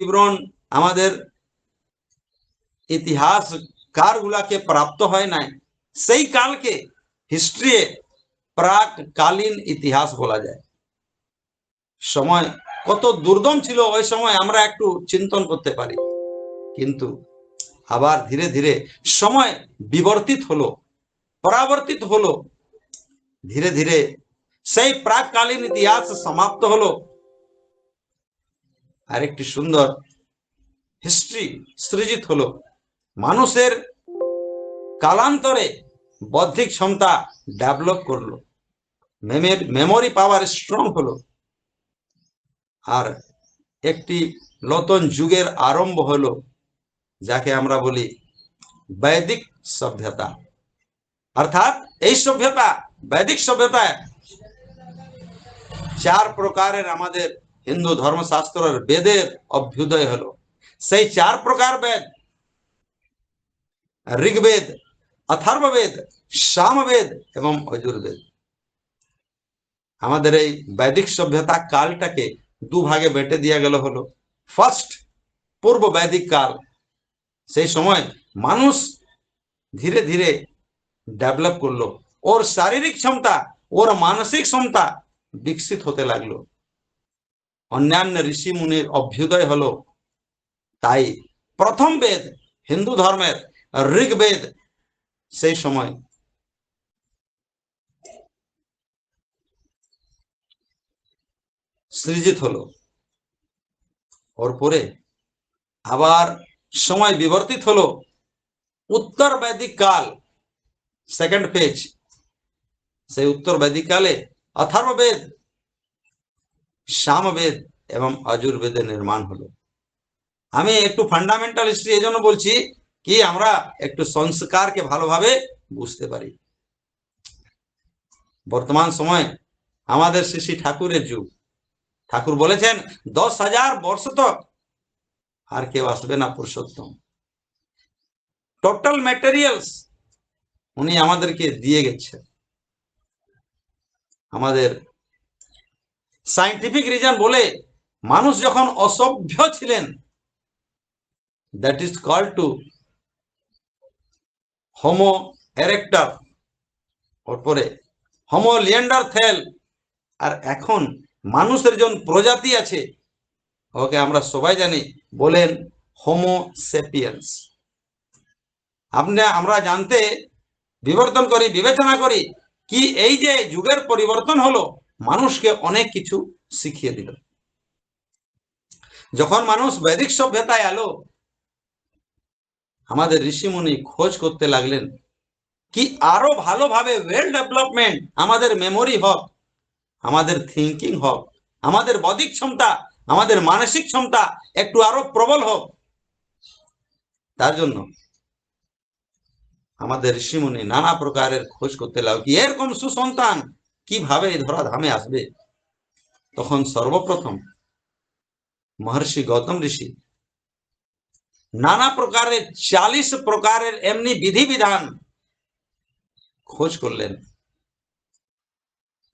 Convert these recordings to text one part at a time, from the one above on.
বিবরণ আমাদের ইতিহাস কারগুলাকে প্রাপ্ত হয় নাই। সেই কালকে হিস্ট্রি প্রাক কালীন ইতিহাস বলা যায়। সময় কত দুর্দম ছিল ওই সময় আমরা একটু চিন্তন করতে পারি। কিন্তু আবার ধীরে ধীরে সময় বিবর্তিত হলো, পরাবর্তিত হলো। ধীরে ধীরে সেই প্রাককালীন ইতিহাস সমাপ্ত হলো। আরেকটি সুন্দর হিস্ট্রি সৃজিত হলো। মানুষের কালান্তরে বৌদ্ধিক ক্ষমতা ডেভেলপ করল। মেমের মেমোরি পাওয়ার স্ট্রং হলো। আর একটি নতুন যুগের আরম্ভ হলো, যাকে আমরা বলি বৈদিক সভ্যতা। অর্থাৎ এই সভ্যতা, বৈদিক সভ্যতায় চার প্রকারের আমাদের হিন্দু ধর্মশাস্ত্রের বেদের অভ্যুদয় হলো। সেই চার প্রকার বেদ, ঋগ্বেদ, অথর্ববেদ, সামবেদ এবং অজুর্বেদ। আমাদের এই বৈদিক সভ্যতা কালটাকে দু ভাগে বেটে দেওয়া গেল হলো। ফার্স্ট পূর্ব বৈদিক কাল। সেই সময় মানুষ ধীরে ধীরে ডেভেলপ করল। ওর শারীরিক ক্ষমতা ওর মানসিক ক্ষমতা বিকশিত হতে লাগল। অন্যান্য ঋষি মুনির অভ্যুদয় হলো। তাই প্রথম বেদ, হিন্দু ধর্মের ঋগ্বেদ সেই সময়। সৃজিত হলো। ওর পরে আবার সময় বিবর্তিত হলো। উত্তর বৈদিক কাল সেকেন্ড পেজ সেই উত্তর বৈদিক কালে অথর্ববেদ সামবেদ এবং অজুর্বেদের নির্মাণ হলো। আমি একটু ফান্ডামেন্টাল হিস্ট্রি এই জন্য বলছি কি আমরা একটু সংস্কারকে ভালোভাবে বুঝতে পারি। বর্তমান সময় আমাদের শ্রী ঠাকুরের যুগ। ঠাকুর বলেছেন, দশ হাজার বর্ষ তক আর কেউ আসবে না পুরুষোত্তম। টোটাল ম্যাটেরিয়ালস উনি আমাদেরকে দিয়ে গেছেন। আমাদের সাইন্টিফিক রিজন বলে মানুষ যখন অসভ্য ছিলেন that is call to homo erectus ওরপরে homo neanderthal আর এখন মানুষের জন প্রজাতি আছে, ওকে আমরা সবাই জানি, বলেন হোমো সেপিয়েন্স আপনি, আমরা জানতে বিবর্তন করি, বিবেচনা করি, কি এই যে যুগের পরিবর্তন হলো মানুষকে অনেক কিছু শিখিয়ে দিল। যখন মানুষ বৈদিক সভ্যতায় এলো, আমাদের ঋষিমুনি খোঁজ করতে লাগলেন, কি আরও ভালোভাবে ওয়েল ডেভেলপমেন্ট আমাদের মেমোরি হোক, আমাদের থিঙ্কিং হোক, আমাদের বৌদ্ধিক ক্ষমতা, আমাদের মানসিক ক্ষমতা একটু আরও প্রবল হোক। তার জন্য আমাদের ঋষিমুনি নানা প্রকারের খোঁজ করতে লাগল, কি এরকম সুসন্তান কীভাবে এই ধরা ধামে আসবে? তখন সর্বপ্রথম মহর্ষি গৌতম ঋষি নানা প্রকারের চালিশ প্রকারের এমনি বিধিবিধান খোঁজ করলেন।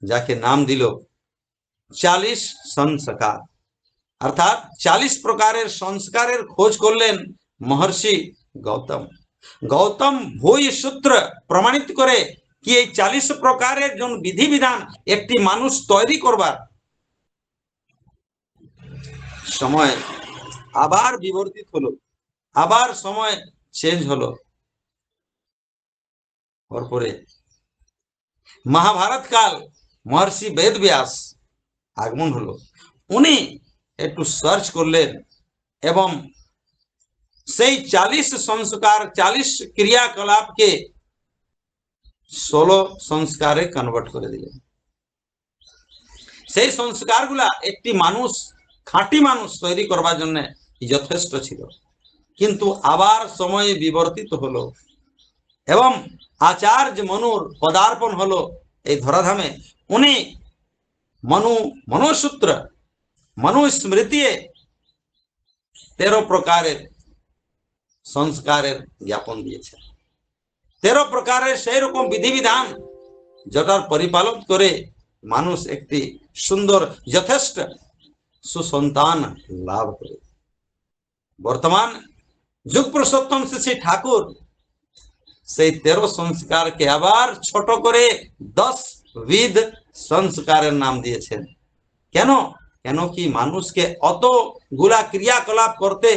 যাকে নাম দিল চালিশ সংস্কার। অর্থাৎ চালিশ প্রকারের সংস্কারের খোঁজ করলেন মহর্ষি গৌতম। গৌতম ভূই সূত্র প্রমাণিত করে কি এই চালিশ প্রকারের জন বিধিবিধান একটি মানুষ তৈরি করবার? সময় আবার বিবর্তিত হলো, আবার সময় চেঞ্জ হলো। পরে মহাভারত কাল মহর্ষি বেদ ব্যাস আগমন হলো। উনি একটু সার্চ করলেন এবং সেই চালিশ সংস্কার, চালিশ ক্রিয়াকলাপকে ষোলো সংস্কারে কনভার্ট করে দিলেন সেই সংস্কারগুলা একটি মানুষ, খাঁটি মানুষ তৈরি করবার জন্য যথেষ্ট ছিল। কিন্তু আবার সময় বিবর্তিত হলো এবং আচার্য মনুর পদার্পণ হলো এই ধরাধামে। উনি মনু, মনুসূত্র মনুস্মৃতি তেরো প্রকারের সংস্কারের জ্ঞাপন দিয়েছে তেরো প্রকারের সেই রকম বিধিবিধান যেটার পরিপালন করে মানুষ একটি সুন্দর, যথেষ্ট সুসন্তান লাভ করে। বর্তমান যুগ পুরুষোত্তম শ্রী ঠাকুর সেই তেরো সংস্কারকে আবার ছোট করে দশ বিধ সংস্কারের নাম দিয়েছেন। কেন? কেন কি মানুষকে অতগুলা ক্রিয়াকলাপ করতে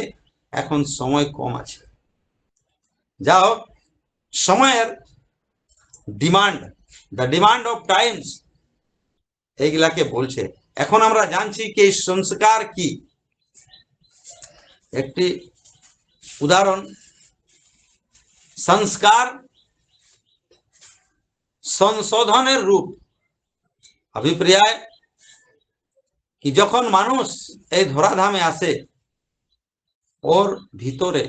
এখন সময় কম আছে। যা হোক সময়ের demand the demand of times এইগুলাকে বলছে। এখন আমরা জানছি কি এই সংস্কার কি? একটি উদাহরণ, সংস্কার সংশোধনের রূপ। অভিপ্রায় কি যখন মানুষ এই ধরাধামে আসে, ওর ভিতরে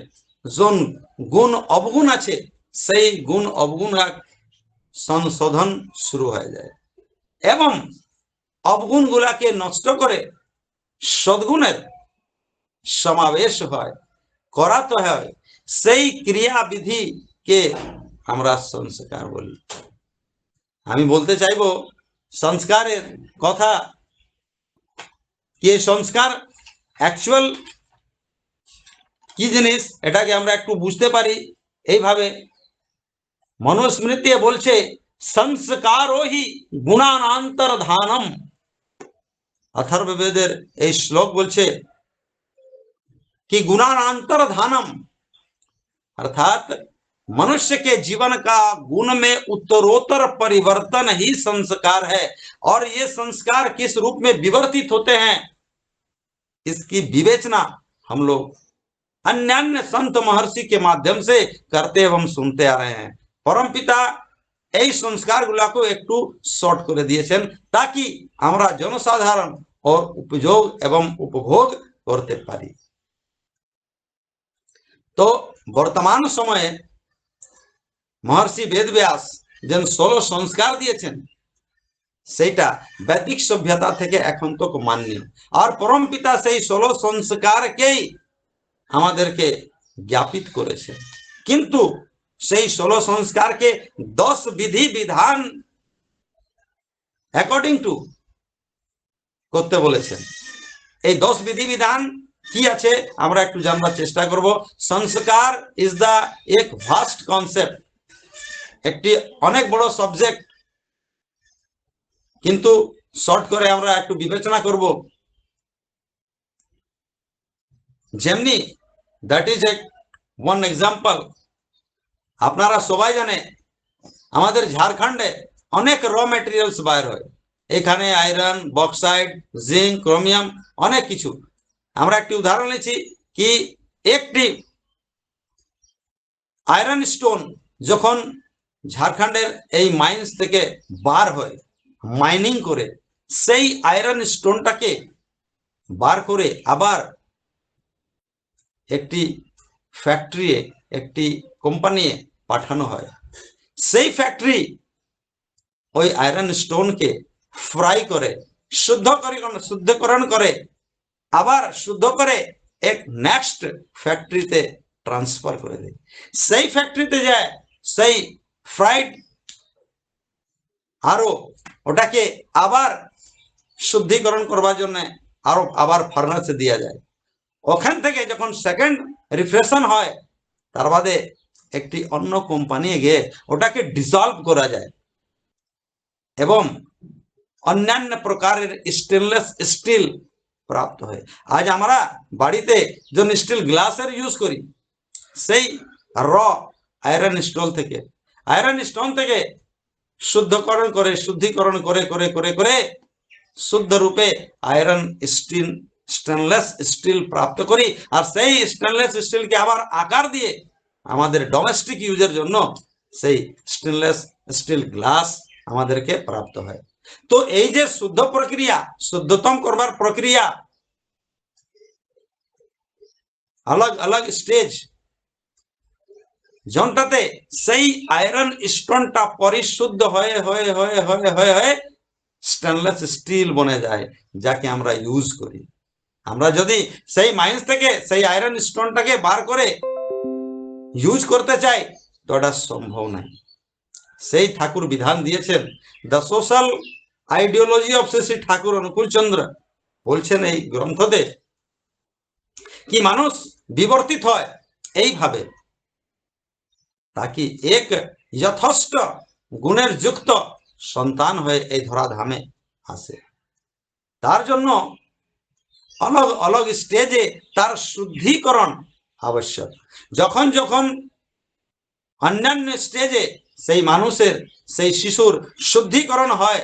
জন গুণ অবগুণ আছে সেই গুণ অবগুণ সংশোধন শুরু হয়ে যায়। এবং অবগুণ গুলাকে নষ্ট করে সদ্গুণের সমাবেশ হয়, করাতে হয়। সেই ক্রিয়াবিধিকে আমরা সংস্কার বলি। আমি বলতে চাইব, সংস্কারের কথা কে সংস্কার? অ্যাকচুয়াল কি জিনিস? এটাকে আমরা একটু বুঝতে পারি। এইভাবে মনুস্মৃতি বলছে সংস্কারও হি গুণানান্তর ধানম अथर्ववेदर এই শ্লোক বলছে कि गुणानांतर धानम अर्थात मनुष्य के जीवन का गुण में उत्तरोत्तर परिवर्तन ही संस्कार है और ये संस्कार किस रूप में विवर्तित होते हैं इसकी विवेचना हम लोग अन्य अन्य संत महर्षि के माध्यम से करते एवं सुनते आ रहे हैं পরম পিতা এই সংস্কার গুলাকে একটু শর্ট করে দিয়েছেন তাকি আমরা জনসাধারণ ওর উপযোগ এবং উপভোগ করতে পারি? তো বর্তমান সময়ে মহর্ষি বেদব্যাস যেন ষোলো সংস্কার দিয়েছেন, সেইটা বৈদিক সভ্যতা থেকে এখন তো মাননি আর পরম পিতা সেই ষোলো সংস্কারকেই আমাদেরকে জ্ঞাপিত করেছে। কিন্তু সেই ষোলো সংস্কারকে দশ বিধি বিধান অ্যাকর্ডিং টু করতে বলেছেন। এই দশ বিধি বিধান কি আছে? আমরা একটু জানবার চেষ্টা করব। সংস্কার ইজ দা এক ভাস্ট কনসেপ্ট একটি অনেক বড় সাবজেক্ট কিন্তু শর্ট করে আমরা একটু বিবেচনা করব। যেমনি that is a one example আপনারা সবাই জানে, আমাদের ঝাড়খণ্ডে অনেক র মেটেরিয়ালস বাইর হয়। এখানে আয়রন বক্সাইড জিঙ্ক ক্রোমিয়াম অনেক কিছু। আমরা একটি উদাহরণ নিচ্ছি কি, একটি আয়রন স্টোন যখন ঝাড়খণ্ডের এই মাইন্স থেকে বার হয় মাইনিং করে, সেই আয়রন স্টোনটাকে বার করে আবার একটি ফ্যাক্টরি একটি কোম্পানি পাঠানো হয়। সেই ফ্যাক্টরি ওই আয়রন স্টোনকে ফ্রাই করে শুদ্ধ করে, শুদ্ধকরণ করে, আবার শুদ্ধ করে এক নেক্সট ফ্যাক্টরিতে ট্রান্সফার করে দেয়। সেই ফ্যাক্টরিতে যায়, সেই ফ্রাইড আরও ওটাকে আবার শুদ্ধিকরণ করবার জন্য আরও আবার ফার্নাসে দেওয়া যায়। ওখান থেকে যখন সেকেন্ড রিফ্রেশন হয়, তার বাদে একটি অন্য কোম্পানি গিয়ে ওটাকে ডিসলভ করা যায়। এবং অন্যান্য প্রকারের স্টেনলেস স্টিল প্রাপ্ত হয়। আজ আমরা বাড়িতে যখন স্টিল গ্লাসের ইউজ করি, সেই র আয়রন স্টোন থেকে আয়রন স্টোন থেকে শুদ্ধকরণ করে, শুদ্ধিকরণ করে করে করে করে শুদ্ধ রূপে আয়রন স্টিল স্টেনলেস স্টিল প্রাপ্ত করি। আর সেই স্টেনলেস স্টিলকে আবার আকার দিয়ে আমাদের ডোমেস্টিক ইউজের জন্য সেই স্টেনলেস স্টিল গ্লাস আমাদেরকে প্রাপ্ত হয়। তো এই যে শুদ্ধ প্রক্রিয়া, শুদ্ধতম করবার প্রক্রিয়া, আলাগ আলাগ স্টেজ জনটাতে সেই আয়রন স্টোনটা পরিশুদ্ধ হয়ে হয়ে হয়ে হয়ে হয়ে হয়ে স্টেনলেস স্টিল বনে যায়, যাকে আমরা ইউজ করি। আমরা যদি সেই মাইন্স থেকে, সেই আয়রন স্টোনটাকে বার করে ইউজ করতে চাই তো ওটা সম্ভব নাই সেই ঠাকুর বিধান দিয়েছেন। The social ideology of Shri Thakur Anukul Chandra বলছেন এই গ্রন্থতে, কি মানুষ বিবর্তিত হয়, এইভাবে। তাকে এক যথেষ্ট গুণের যুক্ত সন্তান হয়ে এই ধরাধামে আসে। তার জন্য অলগ অলগ স্টেজে তার শুদ্ধিকরণ আবশ্যক। যখন যখন অন্যান্য স্টেজে সেই মানুষের, সেই শিশুর শুদ্ধিকরণ হয়,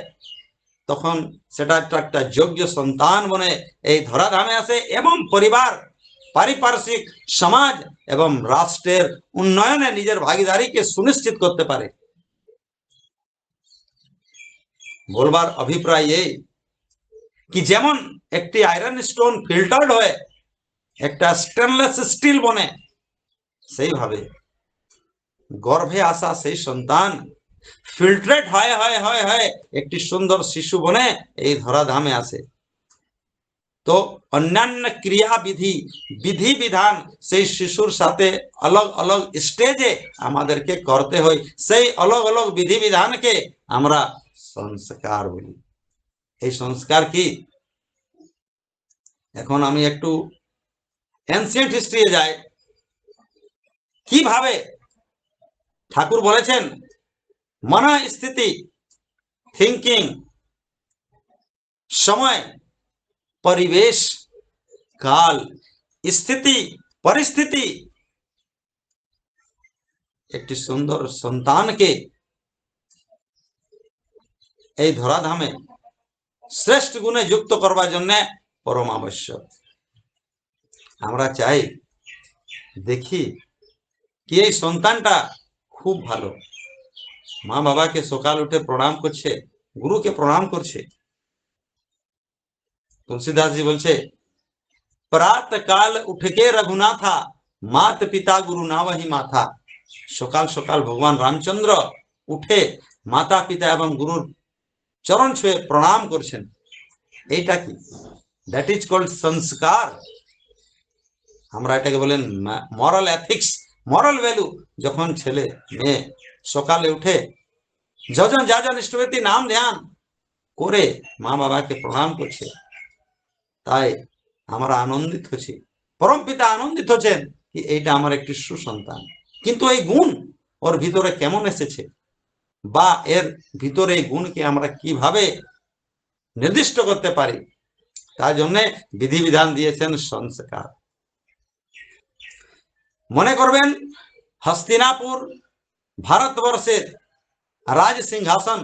তখন সেটা একটা একটা যোগ্য সন্তান বনে এই ধরাধামে আসে এবং পরিবার, পারিপার্শ্বিক সমাজ এবং রাষ্ট্রের উন্নয়নে নিজের ভাগিদারিকে সুনিশ্চিত করতে পারে। বলবার অভিপ্রায় এই, কি যেমন একটি আয়রন স্টোন ফিল্টার্ড হয়ে একটা স্টেনলেস স্টিল বনে। সেইভাবে গর্ভে আসা সেই সন্তান ফিল্ট্রেট হয় হয় হয় হয় একটি সুন্দর শিশু বনে এই ধরাধামে আসে। তো অন্যান্য ক্রিয়াবিধি বিধি বিধান সেই শিশুর সাথে অলগ অলগ স্টেজে আমাদেরকে করতে হয়। সেই অলগ অলগ বিধি বিধানকে আমরা সংস্কার বলি। এই সংস্কার কি? এখন আমি একটু এনসিয়েন্ট হিস্ট্রি যাই কীভাবে? ঠাকুর বলেছেন, মন স্থিতি থিঙ্কিং সময়, পরিবেশ, কাল, স্থিতি, পরিস্থিতি। একটি সুন্দর সন্তানকে এই ধরাধামে শ্রেষ্ঠ গুণে যুক্ত করবার জন্য পরম আবশ্যক। আমরা চাই, দেখি কি এই সন্তানটা খুব ভালো। মা বাবাকে সকাল উঠে প্রণাম করছে, গুরুকে প্রণাম করছে। তুলসীদাস জি বলছে প্রাত কাল উঠকে রঘুনাথা মাত পিতা গুরু না वही মাথা। সকাল সকাল ভগবান রামচন্দ্র উঠে মাতা পিতা এবং গুরুর চরণ ছুঁয়ে প্রণাম করছেন। এইটা কি? দ্যাট ইজ কল্ড সংস্কার। আমরা এটাকে বলেন মরাল এথিক্স মরাল ভ্যালু যখন ছেলে, মেয়ে সকালে উঠে যজন যাজন ইষ্টপতি নাম ধ্যান করে মা বাবাকে প্রণাম করছে, তাই আমরা আনন্দিত হচ্ছি। পরম পিতা আনন্দিত হচ্ছেন কি এইটা আমার একটি সুসন্তান। কিন্তু এই গুণ ওর ভিতরে কেমন এসেছে? বা এর ভিতরে এই গুণকে আমরা কীভাবে নির্দিষ্ট করতে পারি? তার জন্য বিধিবিধান দিয়েছেন সংস্কার। মনে করবেন, হস্তিনাপুর ভারতবর্ষের রাজ সিংহাসন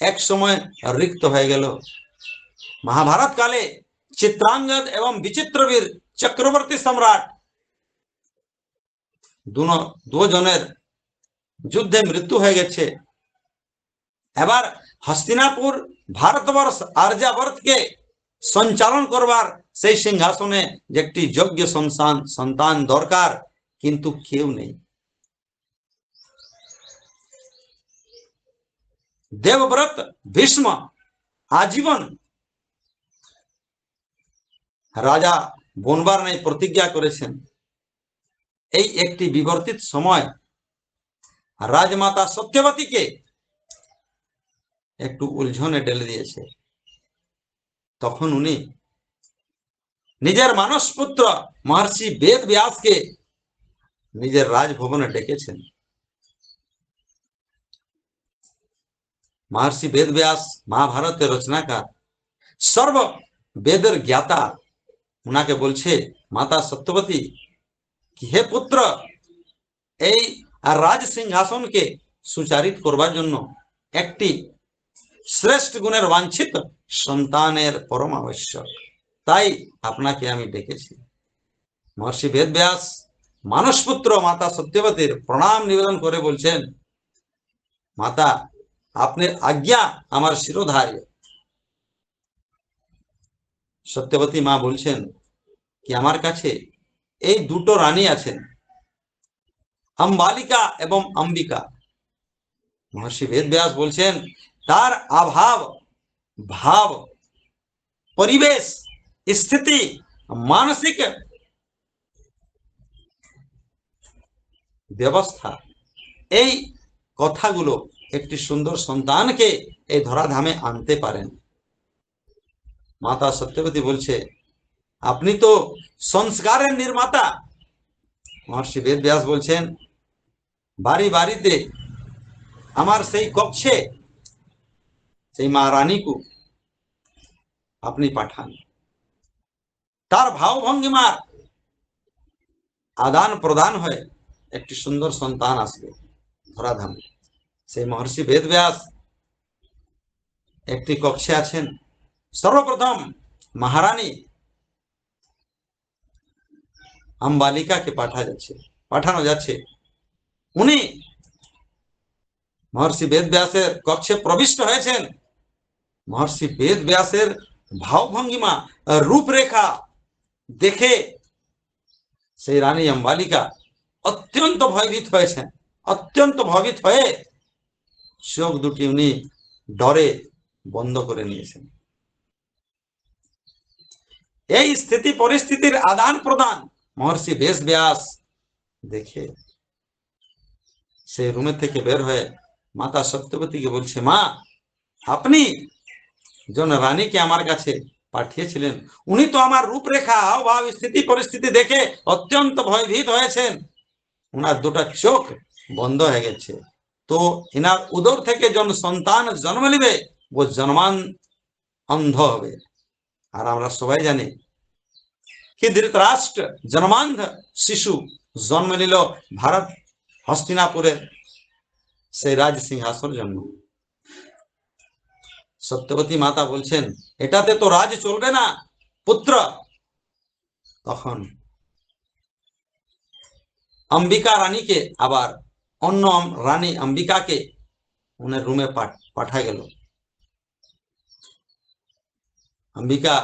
এক সময় রিক্ত হয়ে গেল। মহাভারত কালে চিত্রাঙ্গদ এবং বিচিত্রবীর চক্রবর্তী সম্রাট দুজনের যুদ্ধে মৃত্যু হয়ে গেছে। এবার হস্তিনাপুর ভারতবর্ষ আর্যাবর্তকে সঞ্চালন করবার সেই সিংহাসনে যে একটি যোগ্য সন্তান সন্তান দরকার, কিন্তু কেউ নেই। দেবব্রত, ভীষ্ম, আজীবন রাজা বনবার নেই, প্রতিজ্ঞা করেছেন। এই একটি বিবর্তিত সময় রাজমাতা সত্যবতীকে একটু উলঝনে ঢেলে দিয়েছে। তখন উনি নিজের মানস পুত্র মহর্ষি বেদ ব্যাসকে নিজের রাজভবনে ডেকেছেন। মহর্ষি বেদ ব্যাস, মহাভারতের রচনাকার, সর্ব বেদের জ্ঞাতা। উনাকে বলছে, মাতা সত্যবতী কি হে পুত্র, এই রাজ সিংহাসনকে সুচারিত করবার জন্য একটি শ্রেষ্ঠ গুণের বাঞ্ছিত সন্তানের পরম আবশ্যক। তাই আপনাকে আমি ডেকেছি। মহর্ষি বেদ ব্যাস মানসপুত্র মাতা সত্যবতীর প্রণাম নিবেদন করে বলছেন, মাতা, আপনার আজ্ঞা আমার শিরোধার্য। সত্যবতী মা বলছেন, কি আমার কাছে এই দুটো রানী আছেন? অম্বালিকা এবং অম্বিকা মহর্ষি বেদ ব্যাস বলছেন তার অভাব, ভাব, পরিবেশ, স্থিতি, মানসিক ব্যবস্থা, এই কথাগুলো একটি সুন্দর সন্তানকে এই ধরাধামে আনতে পারেন। মাতা সত্যবতী বলছে, আপনি তো সংস্কারের নির্মাতা। মহর্ষি বেদ ব্যাস বলছেন, বাড়ি বাড়িতে আমার সেই কক্ষে সেই মা রানীকু আপনি পাঠান। তার ভাবভঙ্গিমার আদান প্রদান হয়ে একটি সুন্দর সন্তান আসবে ধরাধামে। সেই মহর্ষি বেদ ব্যাস একটি কক্ষে আছেন। সর্বপ্রথম মহারানী আম্বালিকাকে পাঠা যাচ্ছে, পাঠানো যাচ্ছে। উনি মহর্ষি বেদ ব্যাসের কক্ষে প্রবিষ্ট হয়েছেন। মহর্ষি বেদ ব্যাসের ভাবভঙ্গিমা রূপরেখা দেখে সেই রানী অম্বালিকা অত্যন্ত ভয়ভীত হয়েছেন। অত্যন্ত ভয়ভীত হয়ে চোখ দুটি উনি ডরে বন্ধ করে নিয়েছেন। এই স্থিতি পরিস্থিতির আদান প্রদান মহর্ষি বেশ ব্যাস দেখে সে রুমের থেকে বের হয়ে মাতা সত্যবতীকে বলছে, মা, আপনি জন রানীকে আমার কাছে পাঠিয়েছিলেন? উনি তো আমার রূপরেখা অভাব স্থিতি, পরিস্থিতি দেখে অত্যন্ত ভয়ভীত হয়েছেন। ওনার দুটা চোখ বন্ধ হয়ে গেছে। তো এনার উদর থেকে জন সন্তান জন্ম নিবে, ও জন্মান অন্ধ হবে। আর আমরা সবাই জানি, কি ধৃতরাষ্ট্র, জন্মান্ধ শিশু জন্ম নিল ভারত হস্তিনাপুরের সেই রাজ সিংহাসন জন্ম। সত্যবতী মাতা বলছেন, এটাতে তো রাজ চলবে না, পুত্র। তখন অম্বিকা রানীকে আবার অন্য রানী অম্বিকাকে উনার রুমে পাঠা গেল। অম্বিকা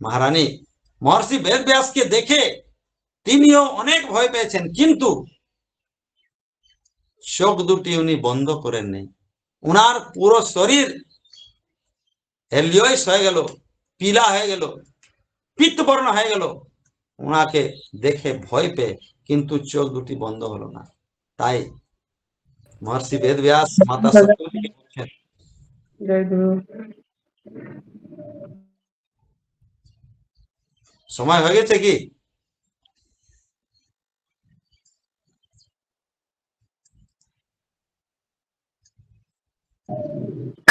মহারানী, মহর্ষি বেদ ব্যাসকে দেখে তিনিও অনেক ভয় পেয়েছেন, কিন্তু চোখ দুটি উনি বন্ধ করেন নেই উনার পুরো শরীর হেলিওইস হয়ে গেল, পিলা হয়ে গেল, পিত্তবর্ণ হয়ে গেল। ওনাকে দেখে ভয় পেয়ে কিন্তু চোখ দুটি বন্ধ হলো না। তাই মহর্ষি বেদ ব্যাস মাতা সময় হয়ে গেছে কি?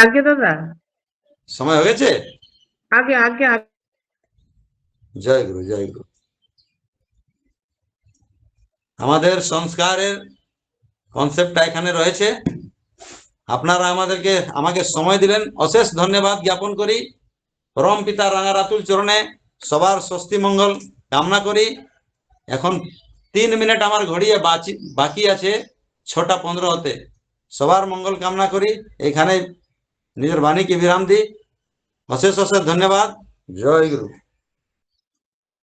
আগে দাদা সময় হয়েছে আগে আগে আগে। জয় গুরু জয় গুরু। আমাদের সংস্কারের কনসেপ্টটা এখানে রয়েছে। আপনারা আমাদেরকে আমাকে সময় দিলেন অশেষ ধন্যবাদ জ্ঞাপন করি। পরম পিতা রাঙারাতুল চরণে সবার স্বস্তি মঙ্গল কামনা করি। এখন তিন মিনিট আমার ঘড়িয়ে বাকি আছে ছটা পনেরো হতে। সবার মঙ্গল কামনা করি। এখানে নিজের বাণীকে বিরাম দিই অশেষ অশেষ ধন্যবাদ জয় গুরু